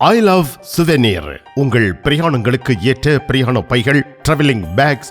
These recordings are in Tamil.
ஐ லவ் சுவெனீர் உங்கள் பிரயாணங்களுக்கு ஏற்ற பிரயாண பைகள் டிராவலிங் பேக்ஸ்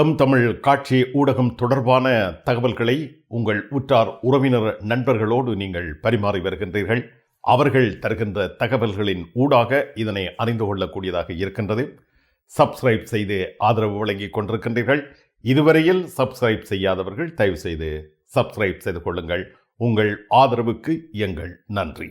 எம் தமிழ் காட்சி ஊடகம் தொடர்பான தகவல்களை உங்கள் உற்றார் உறவினர் நண்பர்களோடு நீங்கள் பரிமாறி வருகின்றீர்கள். அவர்கள் தருகின்ற தகவல்களின் ஊடாக இதனை அறிந்து கொள்ளக்கூடியதாக இருக்கின்றது. சப்ஸ்கிரைப் செய்து ஆதரவு வழங்கிக் கொண்டிருக்கின்றீர்கள். இதுவரையில் சப்ஸ்கிரைப் செய்யாதவர்கள் தயவு செய்து சப்ஸ்கிரைப் செய்து கொள்ளுங்கள். உங்கள் ஆதரவுக்கு எங்கள் நன்றி.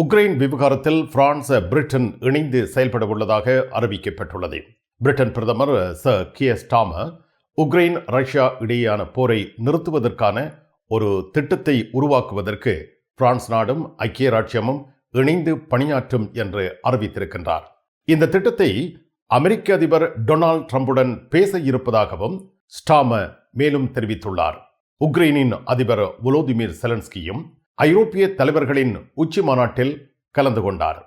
உக்ரைன் விவகாரத்தில் பிரான்ஸ் பிரிட்டன் இணைந்து செயல்பட உள்ளதாக அறிவிக்கப்பட்டுள்ளது. பிரிட்டன் பிரதமர் ச கியர் ஸ்டாமர் உக்ரைன் ரஷ்யா இடையேயான போரை நிறுத்துவதற்கான ஒரு திட்டத்தை உருவாக்குவதற்கு பிரான்ஸ் நாடும் ஐக்கிய ராட்சியமும் இணைந்து பணியாற்றும் என்று அறிவித்திருக்கின்றார். இந்த திட்டத்தை அமெரிக்க அதிபர் டொனால்ட் ட்ரம்புடன் பேச இருப்பதாகவும் ஸ்டாம மேலும் தெரிவித்துள்ளார். உக்ரைனின் அதிபர் வுலோதிமிர் செலன்ஸ்கியும் ஐரோப்பிய தலைவர்களின் உச்சி மாநாட்டில் கலந்து கொண்டார்.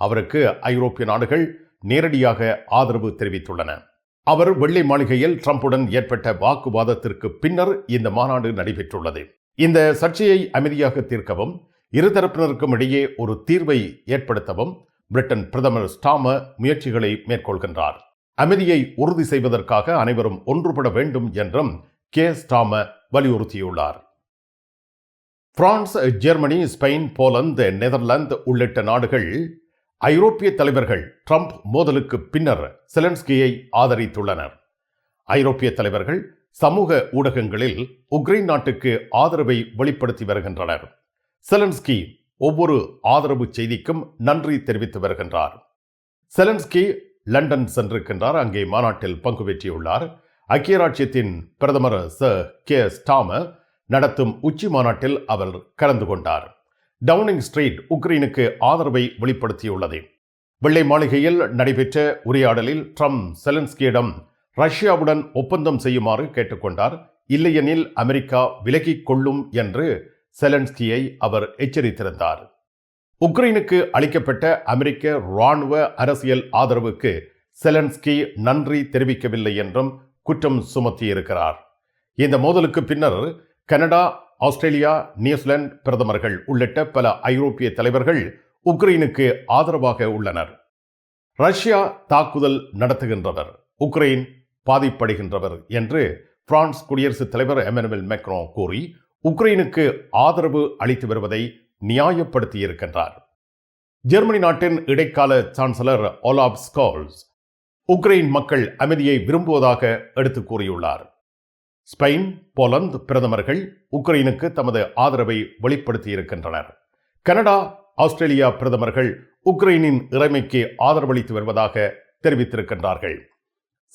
அவருக்கு ஐரோப்பிய நாடுகள் நேரடியாக ஆதரவு தெரிவித்துள்ளன. அவர் வெள்ளை மாளிகையில் ட்ரம்புடன் ஏற்பட்ட வாக்குவாதத்திற்கு பின்னர் இந்த மாநாடு நடைபெற்றுள்ளது. இந்த சர்ச்சையை அமைதியாக தீர்க்கவும் இருதரப்பினருக்கும் இடையே ஒரு தீர்வை ஏற்படுத்தவும் பிரிட்டன் பிரதமர் ஸ்டாம முயற்சிகளை மேற்கொள்கின்றார். அமைதியை உறுதி செய்வதற்காக அனைவரும் ஒன்றுபட வேண்டும் என்றும் கே ஸ்டாம வலியுறுத்தியுள்ளார். France Germany Spain Poland Netherlands உள்ளிட்ட நாடுகள் ஐரோப்பிய தலைவர்கள் ட்ரம்ப் மோதலுக்கு பின்னர் செலன்ஸ்கியை ஆதரித்துள்ளனர். ஐரோப்பிய தலைவர்கள் சமூக ஊடகங்களில் உக்ரைன் நாட்டுக்கு ஆதரவை வெளிப்படுத்தி வருகின்றனர். செலன்ஸ்கி ஒவ்வொரு ஆதரவு செய்திக்கும் நன்றி தெரிவித்து வருகின்றார். செலன்ஸ்கி லண்டன் சென்றிருக்கின்றார். அங்கே மாநாட்டில் பங்கு பெற்றியுள்ளார் ஐக்கிய ராஜ்யத்தின் பிரதமர் ச கே ஸ்டாமர் நடத்தும் உச்சி மாநாட்டில் அவர் கலந்து கொண்டார். டவுனிங் ஸ்ட்ரீட் உக்ரைனுக்கு ஆதரவை வெளிப்படுத்தியுள்ளது. வெள்ளை மாளிகையில் நடைபெற்ற உரையாடலில் ட்ரம்ப் செலன்ஸ்கியிடம் ரஷ்யாவுடன் ஒப்பந்தம் செய்யுமாறு கேட்டுக்கொண்டார். இல்லையெனில் அமெரிக்கா விலகிக் கொள்ளும் என்று செலன்ஸ்கியை அவர் எச்சரித்திருந்தார். உக்ரைனுக்கு அளிக்கப்பட்ட அமெரிக்க இராணுவ அரசியல் ஆதரவுக்கு செலன்ஸ்கி நன்றி தெரிவிக்கவில்லை என்றும் குற்றம் சுமத்தியிருக்கிறார். இந்த மோதலுக்கு பின்னர் கனடா ஆஸ்திரேலியா நியூசிலாந்து பிரதமர்கள் உள்ளிட்ட பல ஐரோப்பிய தலைவர்கள் உக்ரைனுக்கு ஆதரவாக உள்ளனர். ரஷ்யா தாக்குதல் நடத்துகின்றவர் உக்ரைன் பாதிப்படைகின்றவர் என்று பிரான்ஸ் குடியரசுத் தலைவர் எமனுவல் மெக்ரோ கூறி உக்ரைனுக்கு ஆதரவு அளித்து வருவதை நியாயப்படுத்தியிருக்கின்றார். ஜெர்மனி நாட்டின் இடைக்கால சான்சலர் ஓலாப் ஸ்கால்ஸ் உக்ரைன் மக்கள் அமைதியை விரும்புவதாக எடுத்து கூறியுள்ளார். ஸ்பெயின் போலந்து பிரதமர்கள் உக்ரைனுக்கு தமது ஆதரவை வெளிப்படுத்தியிருக்கின்றனர். கனடா ஆஸ்திரேலியா பிரதமர்கள் உக்ரைனின் இறைமைக்கு ஆதரவளித்து வருவதாக தெரிவித்திருக்கின்றார்கள்.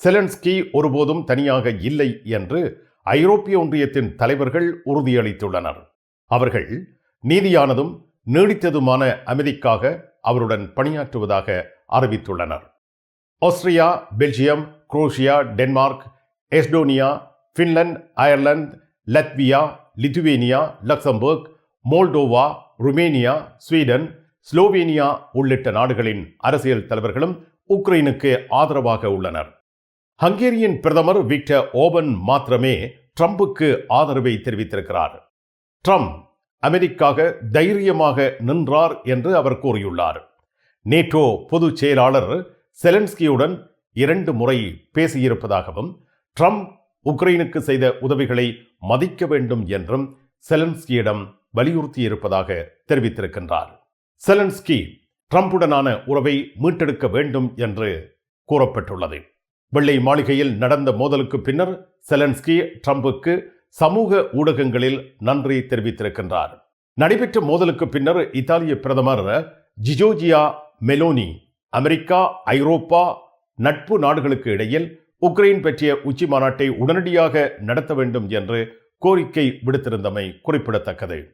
செலன்ஸ்கி ஒருபோதும் தனியாக இல்லை என்று ஐரோப்பிய ஒன்றியத்தின் தலைவர்கள் உறுதியளித்துள்ளனர். அவர்கள் நீதியானதும் நீடித்ததுமான அமைதிக்காக அவருடன் பணியாற்றுவதாக அறிவித்துள்ளனர். Austria Belgium Croatia Denmark Estonia Finland Ireland Latvia Lithuania Luxembourg Moldova Romania Sweden Slovenia உள்ளிட்ட நாடுகளின் அரசியல் தலைவர்களும் உக்ரைனுக்கு ஆதரவாக உள்ளனர். ஹங்கேரியின் பிரதமர் விக்டர் ஓபன் மாத்திரமே ட்ரம்புக்கு ஆதரவை தெரிவித்திருக்கிறார். ட்ரம்ப் அமெரிக்காக தைரியமாக நின்றார் என்று அவர் கூறியுள்ளார். நேட்டோ பொதுச் செயலாளர் செலன்ஸ்கியுடன் இரண்டு முறை பேசியிருப்பதாகவும் ட்ரம்ப் உக்ரைனுக்கு செய்த உதவிகளை மதிக்க வேண்டும் என்றும் செலன்ஸ்கியிடம் வலியுறுத்தியிருப்பதாக தெரிவித்திருக்கின்றார். செலன்ஸ்கி ட்ரம்புடனான உறவை மீட்டெடுக்க வேண்டும் என்று கூறப்பட்டுள்ளது. வெள்ளை மாளிகையில் நடந்த மோதலுக்கு பின்னர் செலன்ஸ்கி ட்ரம்புக்கு சமூக ஊடகங்களில் நன்றி தெரிவித்திருக்கின்றார். நடைபெற்ற மோதலுக்கு பின்னர் இத்தாலிய பிரதமர் ஜிஜோஜியா மெலோனி அமெரிக்கா ஐரோப்பா நட்பு நாடுகளுக்கு இடையில் உக்ரைன் பற்றிய உச்சி மாநாட்டை உடனடியாக நடத்த வேண்டும் என்று கோரிக்கை விடுத்திருந்தமை குறிப்பிடத்தக்கது.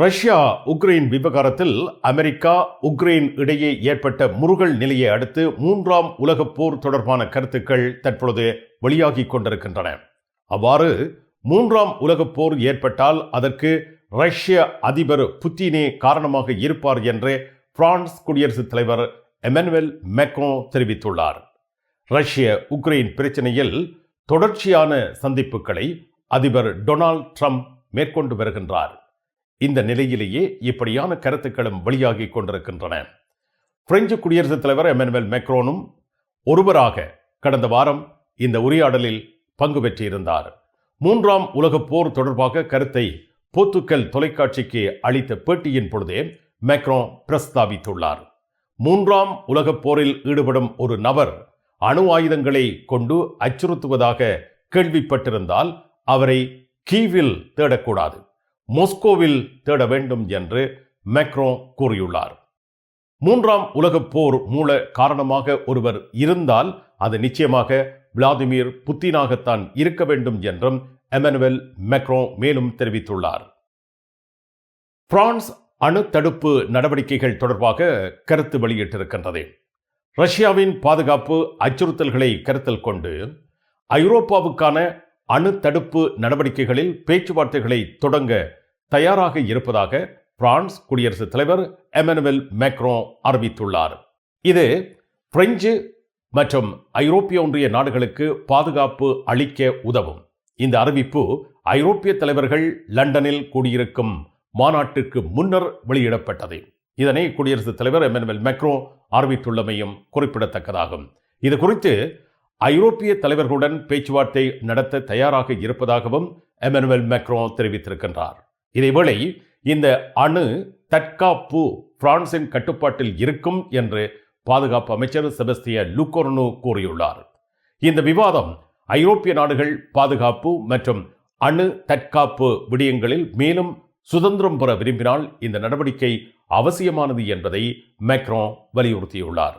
ரஷ்யா உக்ரைன் விவகாரத்தில் அமெரிக்கா உக்ரைன் இடையே ஏற்பட்ட முருகல் நிலையை அடுத்து மூன்றாம் உலகப் போர் தொடர்பான கருத்துக்கள் தற்பொழுது வெளியாகிக் கொண்டிருக்கின்றன. அவ்வாறு மூன்றாம் உலகப் போர் ஏற்பட்டால் அதற்கு ரஷ்ய அதிபர் புத்தினே காரணமாக இருப்பார் என்று பிரான்ஸ் குடியரசுத் தலைவர் எமனுவல் மெக்ரோ தெரிவித்துள்ளார். ரஷ்ய உக்ரைன் பிரச்சனையில் தொடர்ச்சியான சந்திப்புகளை அதிபர் டொனால்ட் ட்ரம்ப் மேற்கொண்டு வருகின்றார். இந்த நிலையிலேயே இப்படியான கருத்துக்களும் வெளியாகி கொண்டிருக்கின்றன. பிரெஞ்சு குடியரசுத் தலைவர் எமனுவல் மெக்ரோனும் ஒருவராக கடந்த வாரம் இந்த உரையாடலில் பங்கு பெற்றிருந்தார். மூன்றாம் உலகப் போர் தொடர்பாக கருத்தை போர்த்துக்கல் தொலைக்காட்சிக்கு அளித்த பேட்டியின் பொழுதே மேக்ரோ பிரஸ்தாபித்துள்ளார் மூன்றாம் உலகப் போரில் ஈடுபடும் ஒரு நபர் அணு ஆயுதங்களை கொண்டு அச்சுறுத்துவதாக கேள்விப்பட்டிருந்தால் அவரை கீவில் தேடக்கூடாது. மொஸ்கோவில் தேட வேண்டும் என்று மேக்ரோ கூறியுள்ளார். மூன்றாம் உலகப் போர் மூல காரணமாக ஒருவர் இருந்தால் அது நிச்சயமாக விளாடிமிர் புத்தினாகத்தான் இருக்க வேண்டும் என்றும் எமனுவல் மேக்ரோ மேலும் தெரிவித்துள்ளார். பிரான்ஸ் அணு தடுப்பு நடவடிக்கைகள் தொடர்பாக கருத்து வெளியிட்டிருக்கின்றது. ரஷ்யாவின் பாதுகாப்பு அச்சுறுத்தல்களை கருத்தில் கொண்டு ஐரோப்பாவுக்கான அணு தடுப்பு நடவடிக்கைகளில் பேச்சுவார்த்தைகளை தொடங்க தயாராக இருப்பதாக பிரான்ஸ் குடியரசுத் தலைவர் எமனுவல் மேக்ரோ அறிவித்துள்ளார். இது பிரெஞ்சு மற்றும் ஐரோப்பிய ஒன்றிய நாடுகளுக்கு பாதுகாப்பு அளிக்க உதவும். இந்த அறிவிப்பு ஐரோப்பிய தலைவர்கள் லண்டனில் கூடியிருக்கும் மாநாட்டுக்கு முன்னர் வெளியிடப்பட்டது. இதனை குடியரசுத் தலைவர் எமனுவல் மேக்ரோ அறிவித்துள்ளமையும் குறிப்பிடத்தக்கதாகும். இது குறித்து ஐரோப்பிய தலைவர்களுடன் பேச்சுவார்த்தை நடத்த தயாராக இருப்பதாகவும் எமனுவல் மேக்ரோ தெரிவித்திருக்கின்றார். இதேவேளை இந்த அணு தற்காப்பு பிரான்சின் கட்டுப்பாட்டில் இருக்கும் என்று பாதுகாப்பு அமைச்சர் செபஸ்திய லுக்கோர்னு கூறியுள்ளார். இந்த விவாதம் ஐரோப்பிய நாடுகள் பாதுகாப்பு மற்றும் அணு தற்காப்பு விடயங்களில் மேலும் சுதந்திரம் பெற விரும்பினால் இந்த நடவடிக்கை அவசியமானது என்பதை மேக்ரோ வலியுறுத்தியுள்ளார்.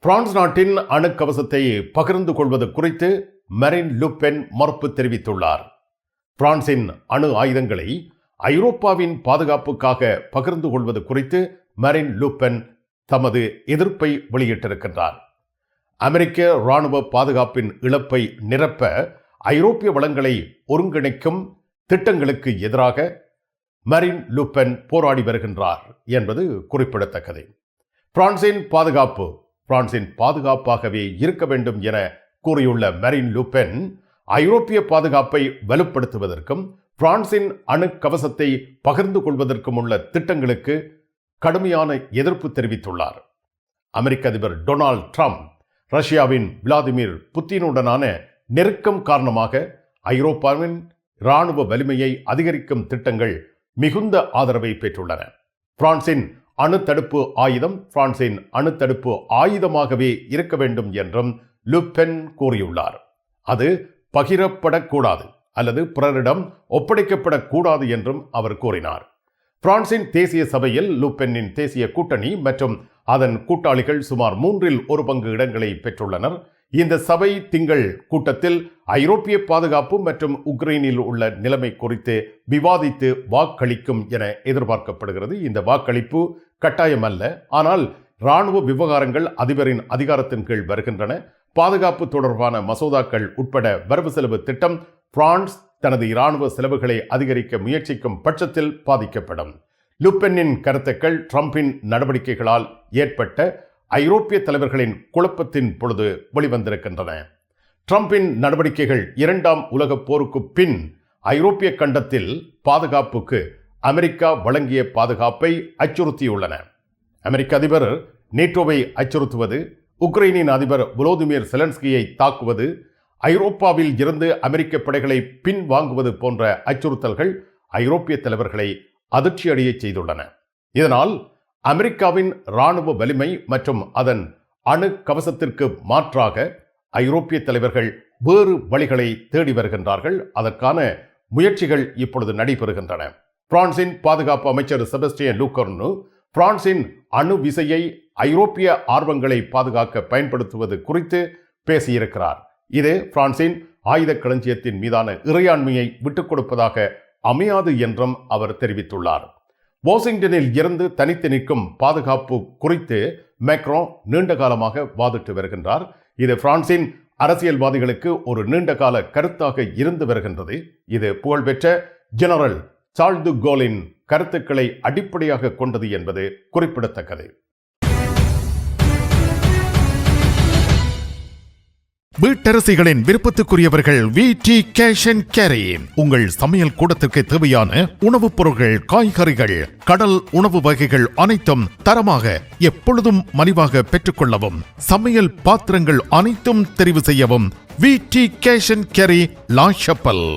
France நாட்டின் அணுக்கவசத்தை பகிர்ந்து கொள்வது குறித்து மெரின் லுப்பென் மறுப்பு தெரிவித்துள்ளார். பிரான்சின் அணு ஆயுதங்களை ஐரோப்பாவின் பாதுகாப்புக்காக பகிர்ந்து கொள்வது குறித்து மெரின் லுப்பென் தமது எதிர்ப்பை வெளியிட்டிருக்கின்றார். அமெரிக்க இராணுவ பாதுகாப்பின் இழப்பை நிரப்ப ஐரோப்பிய வளங்களை ஒருங்கிணைக்கும் திட்டங்களுக்கு எதிராக மரின் லுப்பென் போராடி வருகின்றார் என்பது குறிப்பிடத்தக்கது. பிரான்சின் பாதுகாப்பு பிரான்சின் பாதுகாப்பாகவே இருக்க வேண்டும் என கூறியுள்ள மரின் லூபென் ஐரோப்பிய பாதுகாப்பை வலுப்படுத்துவதற்கும் பிரான்சின் அணு கவசத்தை பகிர்ந்து கொள்வதற்கும் உள்ள திட்டங்களுக்கு கடுமையான எதிர்ப்பு தெரிவித்துள்ளார். அமெரிக்க அதிபர் டொனால்ட் ட்ரம்ப் ரஷ்யாவின் விளாடிமிர் புத்தினுடனான நெருக்கம் காரணமாக ஐரோப்பாவின் இராணுவ வலிமையை அதிகரிக்கும் திட்டங்கள் மிகுந்த ஆதரவை பெற்றுள்ளன. பிரான்சின் அணுத்தடுப்பு ஆயுதம் பிரான்சின் அணுத்தடுப்பு ஆயுதமாகவே இருக்க வேண்டும் என்றும் லுப்பென் கூறியுள்ளார். அது பகிரப்படக்கூடாது அல்லது பிறரிடம் ஒப்படைக்கப்படக்கூடாது என்றும் அவர் கூறினார். பிரான்சின் தேசிய சபையில் லுப்பென்னின் தேசிய கூட்டணி மற்றும் அதன் கூட்டாளிகள் சுமார் மூன்றில் ஒரு பங்கு இடங்களை பெற்றுள்ளனர். இந்த சபை திங்கள் கூட்டத்தில் ஐரோப்பிய பாதுகாப்பு மற்றும் உக்ரைனில் உள்ள நிலைமை குறித்து விவாதித்து வாக்களிக்கும் என எதிர்பார்க்கப்படுகிறது. இந்த வாக்களிப்பு கட்டாயமல்ல ஆனால் இராணுவ விவகாரங்கள் அதிபரின் அதிகாரத்தின் கீழ் வருகின்றன. பாதுகாப்பு தொடர்பான மசோதாக்கள் உட்பட வரவு செலவு திட்டம் பிரான்ஸ் தனது இராணுவ செலவுகளை அதிகரிக்க முயற்சிக்கும் பட்சத்தில் பாதிக்கப்படும். லுப்பென்னின் கருத்துக்கள் ட்ரம்பின் நடவடிக்கைகளால் ஏற்பட்ட ஐரோப்பிய தலைவர்களின் குழப்பத்தின் பொழுது வெளிவந்திருக்கின்றன. ட்ரம்பின் நடவடிக்கைகள் இரண்டாம் உலகப் போருக்கு பின் ஐரோப்பிய கண்டத்தில் பாதுகாப்புக்கு அமெரிக்கா வழங்கிய பாதுகாப்பை அச்சுறுத்தியுள்ளன. அமெரிக்க அதிபர் நேட்டோவை அச்சுறுத்துவது உக்ரைனின் அதிபர் புலோதிமிர் செலன்ஸ்கியை தாக்குவது ஐரோப்பாவில் இருந்து அமெரிக்க படைகளை பின்வாங்குவது போன்ற அச்சுறுத்தல்கள் ஐரோப்பிய தலைவர்களை அதிர்ச்சியடையச் செய்துள்ளன. இதனால் அமெரிக்காவின் இராணுவ வலிமை மற்றும் அதன் அணு கவசத்திற்கு மாற்றாக ஐரோப்பிய தலைவர்கள் வேறு வழிகளை தேடி வருகின்றார்கள். அதற்கான முயற்சிகள் இப்பொழுது நடைபெறுகின்றன. பிரான்சின் பாதுகாப்பு அமைச்சர் செபஸ்டியன் லூக்கர்னு பிரான்சின் அணு விசையை ஐரோப்பிய ஆர்வங்களை பாதுகாக்க பயன்படுத்துவது குறித்து பேசியிருக்கிறார். இது பிரான்சின் ஆயுத களஞ்சியத்தின் மீதான இறையாண்மையை விட்டுக் கொடுப்பதாக அமையாது என்றும் அவர் தெரிவித்துள்ளார். வாஷிங்டனில் இருந்து தனித்து நிற்கும் பாதுகாப்பு குறித்து மேக்ரோ நீண்ட காலமாக வாதிட்டு வருகின்றார். இது பிரான்சின் அரசியல்வாதிகளுக்கு ஒரு நீண்டகால கருத்தாக இருந்து வருகின்றது. இது புகழ்பெற்ற ஜெனரல் சார்ல்து கோலின் கருத்துக்களை அடிப்படையாக கொண்டது என்பது குறிப்பிடத்தக்கது. வீட்டரசிகளின் விருப்பத்துக்குரியவர்கள் V. T. Cash and carry. உங்கள் சமையல் கூடத்திற்கு தேவையான உணவுப் பொருட்கள் காய்கறிகள் கடல் உணவு வகைகள் அனைத்தும் தரமாக எப்பொழுதும் மலிவாக பெற்றுக்கொள்ளவும் சமையல் பாத்திரங்கள் அனைத்தும் தெரிவு செய்யவும் V. T. Cash and carry La Chapelle.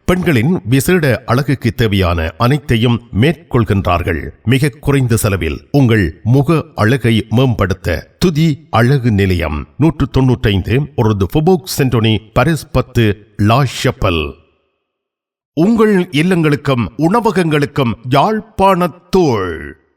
பெண்களின் விசேட அழகுக்கு தேவையான அனைத்தையும் மேற்கொள்கின்றார்கள். மிக குறைந்த செலவில் உங்கள் முக அழகை மேம்படுத்த துதி அழகு நிலையம் நூற்று தொன்னூற்றைந்து ஒரு ஃபுபோக் சென்டோனி பரிஸ் பத்து லா ஷப்பல். உங்கள் இல்லங்களுக்கும் உணவகங்களுக்கும் யாழ்ப்பாணத்தோள்